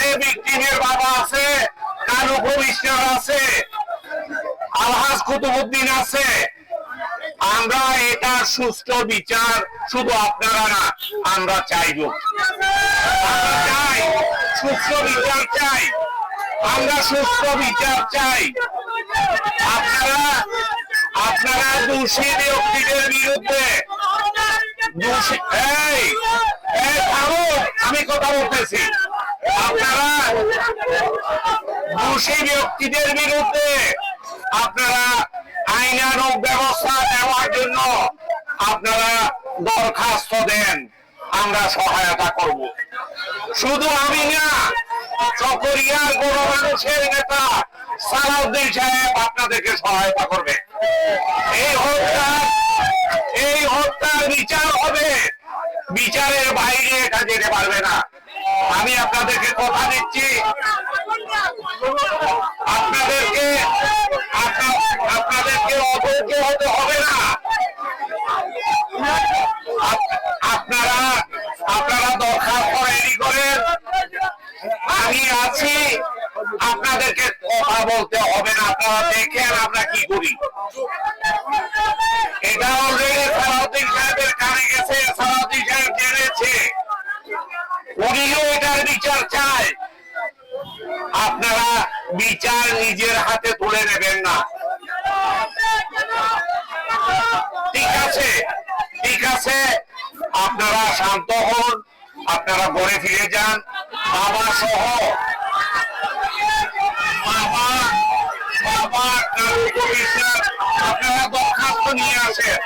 সাথে ভিকটিমের বাবা আছে কানু কমিশনার আছে আলহাজ কুতুবুদ্দিন আছে। আমরা এটা সুষ্ঠু বিচার শুধু আপনারা না আমরা চাইব। আমরা বিচার চাই আমরা সুষ্ঠু বিচার চাই। আপনারা আপনারা দোষী ব্যক্তিদের বিরুদ্ধে দোষী এই থামুন, আমি কথা বলতেছি। দোষী ব্যক্তিদের বিরুদ্ধে আপনারা আইনানুগ ব্যবস্থা নেওয়ার জন্য আপনারা দরখাস্ত দেন। আমরা সহায়তা করব। শুধু আমি না চকরিয়ার বড় মানুষের নেতা সালাউদ্দিন সাহেব আপনাদেরকে সহায়তা করবে। এই হত্যা এই হত্যার বিচার হবে, বিচারের বাইরে এটা যেতে পারবে না। আমি আপনাদেরকে কথা দিচ্ছি আপনাদেরকে আপনা- আপনাদেরকে অধৈর্য হতে হবে না আপ- আপনারা আপনারা দরখাস্ত রেডি করেন আমি আছি। আপনাদেরকে কথা বলতে হবে না, আপনারা দেখেন আমরা কি করি। এটা অলরেডি সালাউদ্দিন সাহেবের কানে গেছে, সালাউদ্দিন সাহেব জেনেছে। উনিও এটার বিচার চায়। আপনারা বিচার নিজের হাতে তুলে নেবেন না। ঠিক আছে ঠিক আছে। আপনারা শান্ত হন। আপনারা ঘরে ফিরে যান। বাবা সহ। বাবা বাবা আপনারা দরখাস্ত নিয়ে আসেন।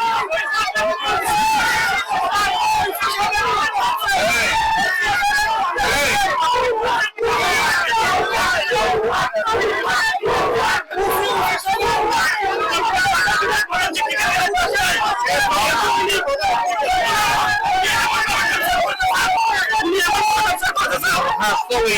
এই-